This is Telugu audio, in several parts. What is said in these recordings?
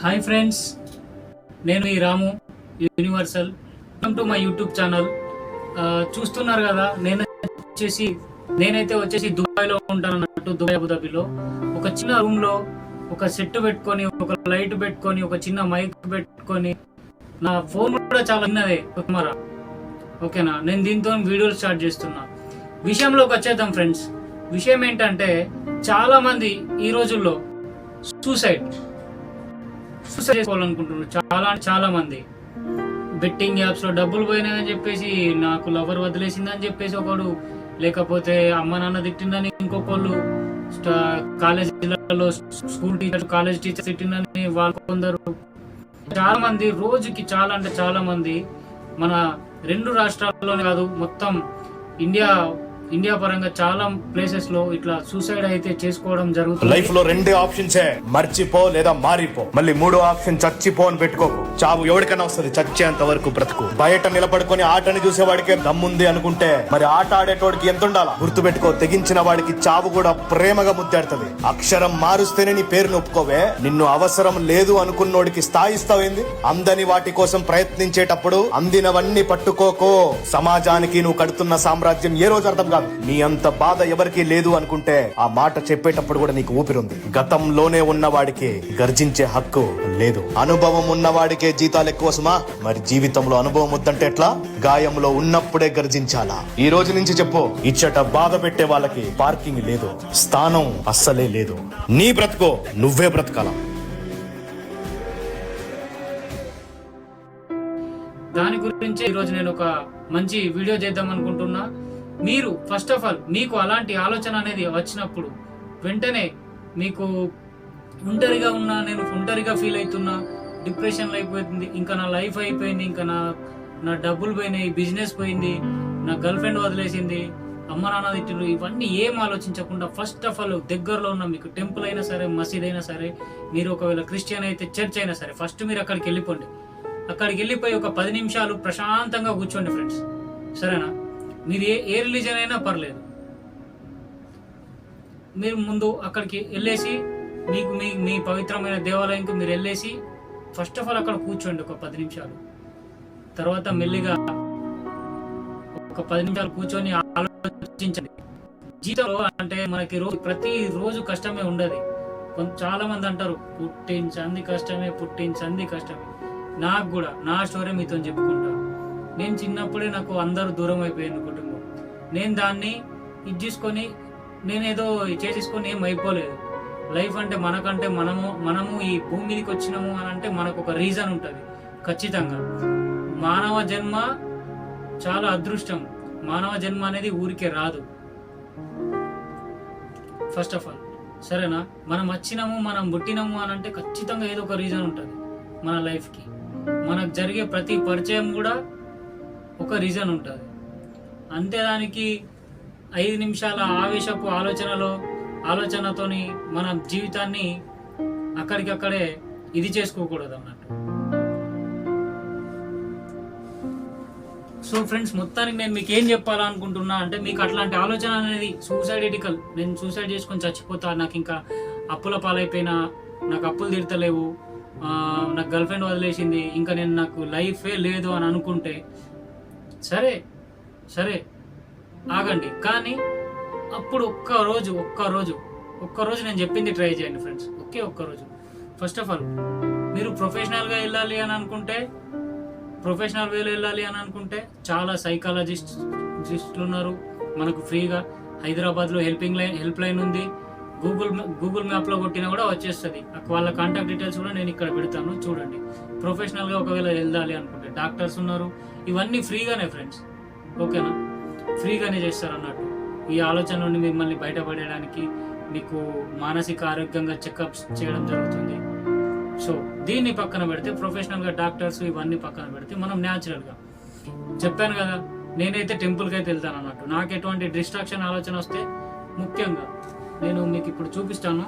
హాయ్ ఫ్రెండ్స్ నేను ఈ Ramu universal welcome to my YouTube channel చూస్తున్నారు కదా నేను వచ్చేసి నేనైతే వచ్చేసి దుబాయ్లో ఉంటాను అన్నట్టు దుబాయ్ అబుదాబిలో. ఒక చిన్న రూమ్లో ఒక సెట్ పెట్టుకొని ఒక లైట్ పెట్టుకొని ఒక చిన్న మైక్ పెట్టుకొని నా ఫోన్ కూడా చాలా చిన్నదే కెమెరా. ఓకేనా? నేను దీంతో వీడియోలు స్టార్ట్ చేస్తున్నా. విషయంలోకి వచ్చేద్దాం ఫ్రెండ్స్ విషయం ఏంటంటే చాలామంది ఈ రోజుల్లో సూసైడ్ సూసైడ్ చేసుకోవాలనుకుంటున్నారు. చాలా అంటే చాలా మంది. బెట్టింగ్ యాప్స్లో డబ్బులు పోయినాయని చెప్పేసి నాకు లవర్ వదిలేసిందని చెప్పేసి ఒకడు లేకపోతే అమ్మ నాన్న తిట్టిందని ఇంకొకళ్ళు కాలేజీలలో స్కూల్ టీచర్ కాలేజ్ టీచర్ తిట్టిందని వాళ్ళు కొందరు. చాలా మంది రోజుకి చాలా అంటే చాలా మంది మన రెండు రాష్ట్రాల్లోనే కాదు మొత్తం ఇండియా ఇండియా పరంగా చాలా ప్లేసెస్లో ఇట్లా సూసైడ్ అయితే చేసుకోవడం జరుగుతుంది. లైఫ్లో రెండే ఆప్షన్సే మర్చిపో లేదా మారిపో. మళ్ళీ మూడో ఆప్షన్ చచ్చిపో అని పెట్టుకోకు. చావు ఎవరికైనా వస్తుంది చచ్చేంత వరకు బ్రతుకు. బయట నిలబడుకొని ఆటని చూసేవాడికే దమ్ముంది అనుకుంటే మరి ఆట ఆడేటోడికి ఎంత ఉండాలా? గుర్తు పెట్టుకో తెగించిన వాడికి చావు కూడా ప్రేమగా ముద్దాడుతుంది. అక్షరం మారుస్తేనే నీ పేరు నొప్పుకోవే నిన్ను అవసరం లేదు అనుకున్నోడికి స్థాయిస్తావేంది అందని వాటి కోసం ప్రయత్నించేటప్పుడు అందినవన్నీ పట్టుకోకో. సమాజానికి నువ్వు కడుతున్న సామ్రాజ్యం ఏ రోజు అర్థం కాదు. నీ అంత బాధ ఎవరికీ లేదు అనుకుంటే ఆ మాట చెప్పేటప్పుడు కూడా నీకు ఊపిరుంది. గతంలోనే ఉన్నవాడికి గర్జించే హక్కు లేదు. అనుభవం ఉన్నవాడికే జీతాలు ఎక్కువ సుమా. మరి జీవితంలో అనుభవం వద్దంటే ఎట్లా? గాయంలో ఉన్నప్పుడే గర్జించాలా? ఈ రోజు నుంచి చెప్పు. ఇచ్చట బాధ పెట్టే వాళ్ళకి పార్కింగ్ లేదు. స్థానం అస్సలే లేదు. నీ బ్రతుకో నువ్వే బ్రతకాల? దాని గురించి ఈరోజు నేను ఒక మంచి వీడియో చేద్దాం అనుకుంటున్నా. మీరు ఫస్ట్ ఆఫ్ ఆల్ మీకు అలాంటి ఆలోచన అనేది వచ్చినప్పుడు వెంటనే మీకు ఒంటరిగా ఉన్నా నేను ఒంటరిగా ఫీల్ అవుతున్నా డిప్రెషన్లో అయిపోతుంది ఇంకా నా లైఫ్ అయిపోయింది ఇంకా నా నా డబ్బులు పోయినాయి బిజినెస్ పోయింది నా గర్ల్ ఫ్రెండ్ వదిలేసింది అమ్మ నాన్న తిట్టిరు ఇవన్నీ ఏం ఆలోచించకుండా ఫస్ట్ ఆఫ్ ఆల్ దగ్గరలో ఉన్న మీకు టెంపుల్ అయినా సరే మసీద్ అయినా సరే మీరు ఒకవేళ క్రిస్టియన్ అయితే చర్చ్ అయినా సరే ఫస్ట్ మీరు అక్కడికి వెళ్ళిపోండి. అక్కడికి వెళ్ళిపోయి ఒక పది నిమిషాలు ప్రశాంతంగా కూర్చోండి ఫ్రెండ్స్ సరేనా? మీరు ఏ ఏ రిలీజన్ అయినా పర్లేదు. మీరు ముందు అక్కడికి వెళ్ళేసి మీకు మీ మీ పవిత్రమైన దేవాలయంకి మీరు వెళ్ళేసి ఫస్ట్ ఆఫ్ ఆల్ అక్కడ కూర్చోండి ఒక పది నిమిషాలు. తర్వాత మెల్లిగా ఒక పది నిమిషాలు కూర్చొని ఆలోచించండి. జీతంలో అంటే మనకి రోజు ప్రతి రోజు కష్టమే ఉండదు. కొంత చాలా మంది అంటారు పుట్టించంది కష్టమే పుట్టించంది కష్టమే. నాకు కూడా నా స్టోరీ మీతో చెప్పుకుంటాను నేను చిన్నప్పుడే నాకు అందరూ దూరం అయిపోయింది కుటుంబం. నేను దాన్ని ఇది చేసుకొని నేనేదో చేసేసుకొని ఏం అయిపోలేదు. లైఫ్ అంటే మనకంటే మనము మనము ఈ భూమి మీదకి వచ్చినాము అని అంటే మనకు ఒక రీజన్ ఉంటుంది. ఖచ్చితంగా. మానవ జన్మ చాలా అదృష్టం. మానవ జన్మ అనేది ఊరికే రాదు. ఫస్ట్ ఆఫ్ ఆల్ సరేనా? మనం వచ్చినాము మనం పుట్టినాము అని అంటే ఖచ్చితంగా ఏదో ఒక రీజన్ ఉంటుంది మన లైఫ్కి మనకు జరిగే ప్రతి పరిచయం కూడా ఒక రీజన్ ఉంటుంది. అంతే దానికి ఐదు నిమిషాల ఆవేశపు ఆలోచనలో ఆలోచనతోని మన జీవితాన్ని అక్కడికక్కడే ఇది చేసుకోకూడదు అన్నట్టు సో ఫ్రెండ్స్ మొత్తానికి నేను మీకు ఏం చెప్పాలనుకుంటున్నా అంటే మీకు అట్లాంటి ఆలోచన అనేది సూసైడ్ ఎటికల్ నేను సూసైడ్ చేసుకొని చచ్చిపోతా నాకు ఇంకా అప్పుల పాలైపోయినా నాకు అప్పులు తీర్తలేవు నాకు గర్ల్ ఫ్రెండ్ వదిలేసింది ఇంకా నేను నాకు లైఫే లేదు అని అనుకుంటే సరే సరే ఆగండి. కానీ అప్పుడు ఒక్క రోజు ఒక్క రోజు ఒక్క రోజు నేను చెప్పింది ట్రై చేయండి ఫ్రెండ్స్. ఒకే ఒక్క రోజు. ఫస్ట్ ఆఫ్ ఆల్ మీరు ప్రొఫెషనల్గా వెళ్ళాలి అని అనుకుంటే ప్రొఫెషనల్ వేలో వెళ్ళాలి అని అనుకుంటే చాలా సైకాలజిస్టులు ఉన్నారు. మనకు ఫ్రీగా హైదరాబాద్లో హెల్పింగ్ లైన్ హెల్ప్ లైన్ ఉంది. గూగుల్ గూగుల్ మ్యాప్లో కొట్టినా కూడా వచ్చేస్తుంది. వాళ్ళ కాంటాక్ట్ డీటెయిల్స్ కూడా నేను ఇక్కడ పెడతాను చూడండి. ప్రొఫెషనల్గా ఒకవేళ వెళ్ళాలి అనుకుంటే డాక్టర్స్ ఉన్నారు. ఇవన్నీ ఫ్రీగానే ఫ్రెండ్స్ ఓకేనా ఫ్రీగానే చేస్తారు అన్నట్టు. ఈ ఆలోచన నుండి మిమ్మల్ని బయటపడేయడానికి మీకు మానసిక ఆరోగ్యంగా చెకప్స్ చేయడం జరుగుతుంది. సో దీన్ని పక్కన పెడితే ప్రొఫెషనల్గా డాక్టర్స్ ఇవన్నీ పక్కన పెడితే మనం న్యాచురల్గా చెప్పాను కదా నేనైతే టెంపుల్కి అయితే వెళ్తాను అన్నట్టు. నాకు ఎటువంటి డిస్ట్రాక్షన్ ఆలోచన వస్తే ముఖ్యంగా నేను మీకు ఇప్పుడు చూపిస్తాను.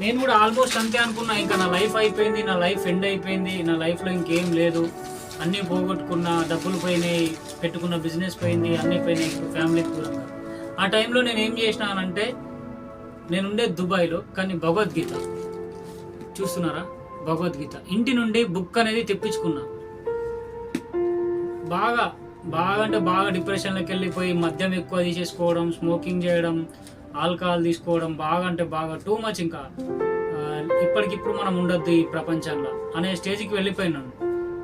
నేను కూడా ఆల్మోస్ట్ అంతే అనుకున్నా ఇంకా నా లైఫ్ అయిపోయింది నా లైఫ్ ఎండ్ అయిపోయింది నా లైఫ్లో ఇంకేం లేదు. అన్నీ పోగొట్టుకున్న డబ్బులు పోయినాయి పెట్టుకున్న బిజినెస్ పోయింది అన్నీ పోయినాయి ఇప్పుడు ఫ్యామిలీకి దూరంగా ఆ టైంలో నేను ఏం చేసినానంటే నేను ఉండే దుబాయ్లో కానీ భగవద్గీత. చూస్తున్నారా? భగవద్గీత. ఇంటి నుండి బుక్ అనేది తెప్పించుకున్నా. బాగా బాగా అంటే బాగా డిప్రెషన్లోకి వెళ్ళిపోయి మద్యం ఎక్కువ తీసేసుకోవడం స్మోకింగ్ చేయడం ఆల్కహాల్ తీసుకోవడం బాగా అంటే బాగా టూ మచ్ ఇంకా ఇప్పటికిప్పుడు మనం ఉండొద్దు ఈ ప్రపంచంలో అనే స్టేజ్కి వెళ్ళిపోయినాను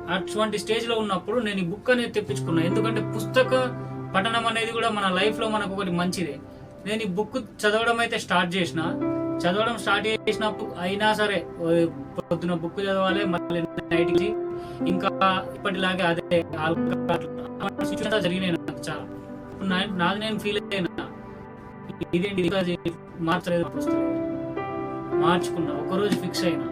అటువంటి స్టేజ్లో ఉన్నప్పుడు నేను ఈ బుక్ అనేది తెప్పించుకున్నాను ఎందుకంటే పుస్తక పఠనం అనేది కూడా మన లైఫ్లో మనకు ఒకటి మంచిదే. నేను ఈ బుక్ చదవడం అయితే స్టార్ట్ చేసిన. చదవడం స్టార్ట్ చేసినప్పుడు అయినా సరే పొద్దున బుక్ చదవాలి మళ్ళీ నైట్కి ఇంకా ఇప్పటిలాగే అదే సిచ్యువేషన్ జరిగినాయి నాకు చాలా ఇప్పుడు నా- నాది నేను ఫీల్ అయినా ఇదేంటి ఇది మార్చలేదు. మార్చుకున్నా ఒకరోజు ఫిక్స్ అయినా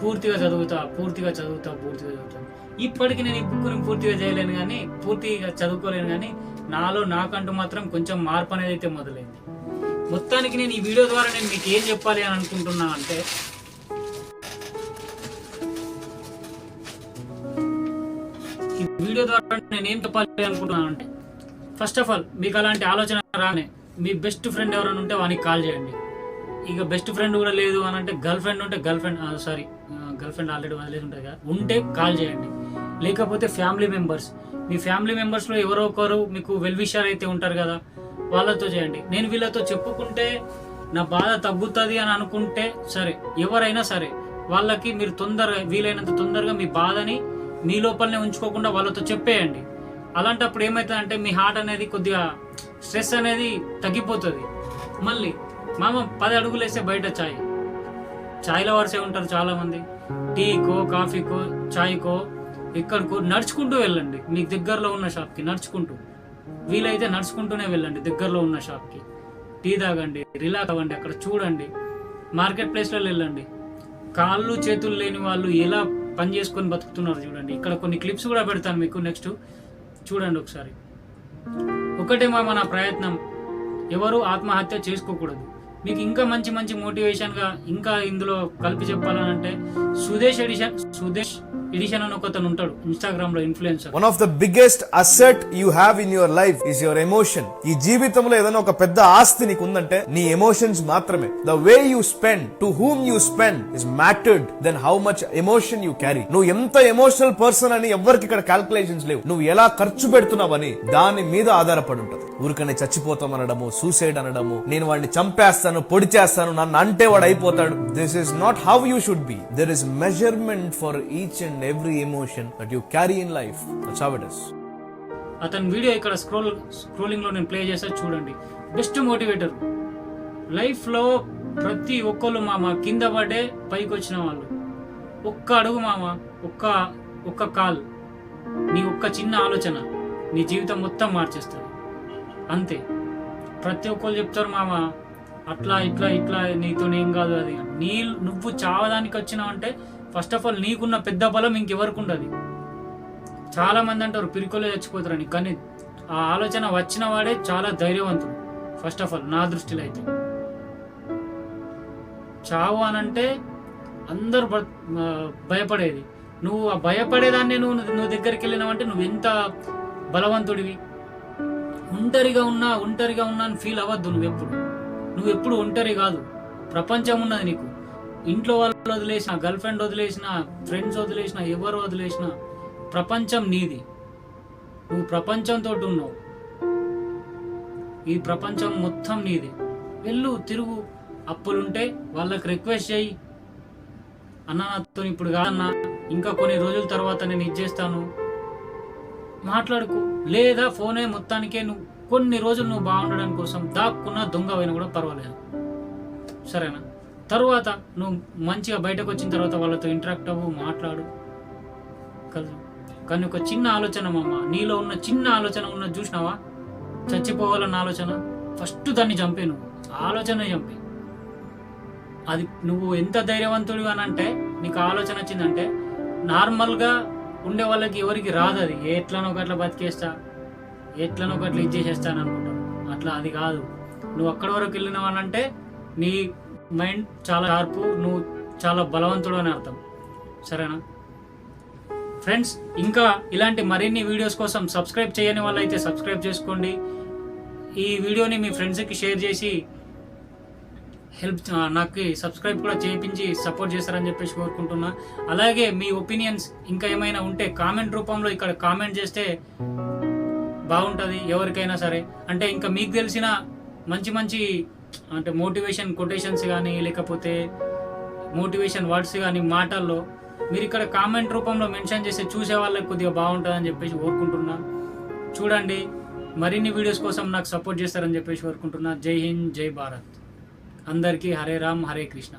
పూర్తిగా చదువుతా పూర్తిగా చదువుతా పూర్తిగా చదువుతా ఇప్పటికి నేను ఈ బుక్ని పూర్తిగా చేయలేను కానీ పూర్తిగా చదువుకోలేను కానీ నాలో నాకంటూ మాత్రం కొంచెం మార్పు అనేది అయితే మొదలైంది మొత్తానికి నేను ఈ వీడియో ద్వారా నేను మీకు ఏం చెప్పాలి అని అనుకుంటున్నా అంటే వీడియో ద్వారా నేను ఏం చెప్పాలి అనుకుంటున్నాను అంటే ఫస్ట్ ఆఫ్ ఆల్ మీకు అలాంటి ఆలోచన రానే మీ బెస్ట్ ఫ్రెండ్ ఎవరైనా ఉంటే వానికి కాల్ చేయండి. ఇక బెస్ట్ ఫ్రెండ్ కూడా లేదు అని అంటే గర్ల్ ఫ్రెండ్ ఉంటే girlfriend sorry girlfriend already వదిలేసి ఉంటుంది కదా ఉంటే కాల్ చేయండి. లేకపోతే ఫ్యామిలీ మెంబర్స్ మీ ఫ్యామిలీ మెంబర్స్లో ఎవరో ఒకరు మీకు వెల్ అయితే ఉంటారు కదా వాళ్ళతో చేయండి. నేను వీళ్ళతో చెప్పుకుంటే నా బాధ తగ్గుతుంది అని అనుకుంటే సరే ఎవరైనా సరే వాళ్ళకి మీరు తొందరగా వీలైనంత తొందరగా మీ బాధని మీ లోపలనే ఉంచుకోకుండా వాళ్ళతో చెప్పేయండి. అలాంటప్పుడు ఏమవుతుందంటే మీ హార్ట్ అనేది కొద్దిగా స్ట్రెస్ అనేది తగ్గిపోతుంది. మళ్ళీ మామ పది అడుగులు వేస్తే బయట చాయ్. చాయ్లో వరుసే ఉంటారు చాలామంది? టీకో కాఫీకో ఛాయ్కో ఎక్కడికో నడుచుకుంటూ వెళ్ళండి. మీకు దగ్గరలో ఉన్న షాప్కి నడుచుకుంటూ. వీలైతే నడుచుకుంటూనే వెళ్ళండి దగ్గరలో ఉన్న షాప్కి టీ తాగండి రిలాక్స్ అవ్వండి అక్కడ చూడండి. మార్కెట్ ప్లేస్లో వెళ్ళండి. కాళ్ళు చేతులు లేని వాళ్ళు ఎలా పని చేసుకొని బతుకుతున్నారు చూడండి. ఇక్కడ కొన్ని క్లిప్స్ కూడా పెడతాను మీకు నెక్స్ట్ చూడండి ఒకసారి. ఒకటే మా మన ప్రయత్నం. ఎవరు ఆత్మహత్య చేసుకోకూడదు. మీకు ఇంకా మంచి మంచి మోటివేషన్గా ఇంకా ఇందులో కలిపి చెప్పాలనంటే సుదేశ్ ఎడిషన్ సుదేశ్ ఎడిషన్ అని ఒకతను ఉంటాడు ఇన్స్టాగ్రామ్లో influencer. One of the biggest asset you have in your life is your emotion ఈ జీవితంలో ఏదైనా ఒక పెద్ద ఆస్తి నీకు ఉందంటే నీ ఎమోషన్స్ మాత్రమే. The way you spend to whom you spend is mattered then how much emotion you carry నువ్వు ఎంత ఎమోషనల్ పర్సన్ అని ఎవరికి ఇక్కడ క్యాల్కులేషన్స్ లేవు. నువ్వు ఎలా ఖర్చు పెడుతున్నావని దాని మీద ఆధారపడి ఉంటుంది. ఊరికనే చచ్చిపోతాం అనడము సూసైడ్ అనడము నేను వాడిని చంపేస్తాను పొడి చేస్తాను నన్ను అంటే వాడు అయిపోతాడు. This is not how you should be there is measurement for each and every emotion that you carry in life how it is అతని వీడియో ఇక్కడ స్క్రోల్ స్క్రోలింగ్లో నేను ప్లే చేస్తే చూడండి. బెస్ట్ మోటివేటర్ లైఫ్లో ప్రతి ఒక్కళ్ళు మామ కింద పడే పైకి వచ్చిన వాళ్ళు. ఒక్క అడుగు మామ ఒక్క ఒక్క కాల్. నీ ఒక్క చిన్న ఆలోచన నీ జీవితం మొత్తం మార్చేస్తుంది. అంతే. ప్రతి ఒక్కరు చెప్తారు మామ అట్లా ఇట్లా ఇట్లా నీతో ఏం కాదు అది. నీ నువ్వు చావడానికి వచ్చినావు అంటే ఫస్ట్ ఆఫ్ ఆల్ నీకున్న పెద్ద బలం ఇంకెవరికి ఉండదు చాలా మంది అంటారు పిరికొలే చచ్చిపోతారని. కానీ ఆ ఆలోచన వచ్చిన వాడే చాలా ధైర్యవంతుడు. ఫస్ట్ ఆఫ్ ఆల్ నా దృష్టిలో అయితే. చావు అనంటే అంటే అందరు భయపడేది. నువ్వు ఆ భయపడేదాన్ని నువ్వు నువ్వు దగ్గరికి వెళ్ళినావంటే నువ్వు ఎంత బలవంతుడివి. ఒంటరిగా ఉన్నా ఒంటరిగా ఉన్నా అని ఫీల్ అవ్వద్దు నువ్వు ఎప్పుడు నువ్వు ఎప్పుడు ఒంటరి కాదు. ప్రపంచం ఉన్నది నీకు. ఇంట్లో వాళ్ళు వదిలేసిన గర్ల్ ఫ్రెండ్ వదిలేసిన ఫ్రెండ్స్ వదిలేసిన ఎవరు వదిలేసిన ప్రపంచం నీది. నువ్వు ప్రపంచంతో ఉన్నావు. ఈ ప్రపంచం మొత్తం నీది. వెళ్ళు తిరుగు. అప్పులుంటే వాళ్ళకి రిక్వెస్ట్ చేయి. అన్న నాతో ఇప్పుడు కాదన్న ఇంకా కొన్ని రోజుల తర్వాత నేను ఇచ్చేస్తాను మాట్లాడుకో. లేదా ఫోనే మొత్తానికే నువ్వు కొన్ని రోజులు నువ్వు బాగుండడం కోసం దాక్కున్న దొంగ అయినా కూడా పర్వాలేదు. సరేనా? తరువాత నువ్వు మంచిగా బయటకు వచ్చిన తర్వాత వాళ్ళతో ఇంటరాక్ట్ అవ్వు మాట్లాడు. కలు కానీ ఒక చిన్న ఆలోచన మామ నీలో ఉన్న చిన్న ఆలోచన ఉన్న చూసినావా? చచ్చిపోవాలన్న ఆలోచన ఫస్ట్ దాన్ని చంపే నువ్వు. ఆలోచన చంపే. అది నువ్వు ఎంత ధైర్యవంతుడు అని అంటే నీకు ఆలోచన వచ్చిందంటే నార్మల్గా ఉండే వాళ్ళకి ఎవరికి రాదు అది. ఎట్లనో ఒకట్లా బతికేస్తా ఎట్లనో ఒకట్లా ఇది చేసేస్తాను అనుకుంటాను అట్లా అది కాదు. నువ్వు అక్కడి వరకు వెళ్ళినావు అని అంటే నీ మైండ్ చాలా షార్పు నువ్వు చాలా బలవంతుడు అని అర్థం. సరేనా? ఫ్రెండ్స్ ఇంకా ఇలాంటి మరిన్ని వీడియోస్ కోసం సబ్స్క్రైబ్ చేయని వాళ్ళైతే సబ్స్క్రైబ్ చేసుకోండి. ఈ వీడియోని మీ ఫ్రెండ్స్కి షేర్ చేసి హెల్ప్ నాకు సబ్స్క్రైబ్ కూడా చేయించి సపోర్ట్ చేస్తారని చెప్పేసి కోరుకుంటున్నా. అలాగే మీ ఒపీనియన్స్ ఇంకా ఏమైనా ఉంటే కామెంట్ రూపంలో ఇక్కడ కామెంట్ చేస్తే బాగుంటుంది ఎవరికైనా సరే. అంటే ఇంకా మీకు తెలిసిన మంచి మంచి అంటే మోటివేషన్ కొటేషన్స్ కానీ లేకపోతే మోటివేషన్ వర్డ్స్ కానీ మాటల్లో మీరు ఇక్కడ కామెంట్ రూపంలో మెన్షన్ చేసి చూసే వాళ్ళకి కొద్దిగా బాగుంటుందని చెప్పేసి కోరుకుంటున్నా. చూడండి మరిన్ని వీడియోస్ కోసం నాకు సపోర్ట్ చేస్తారని చెప్పేసి కోరుకుంటున్నా. జై హింద్ జై భారత్. అందరికీ హరే రామ్ హరే కృష్ణ.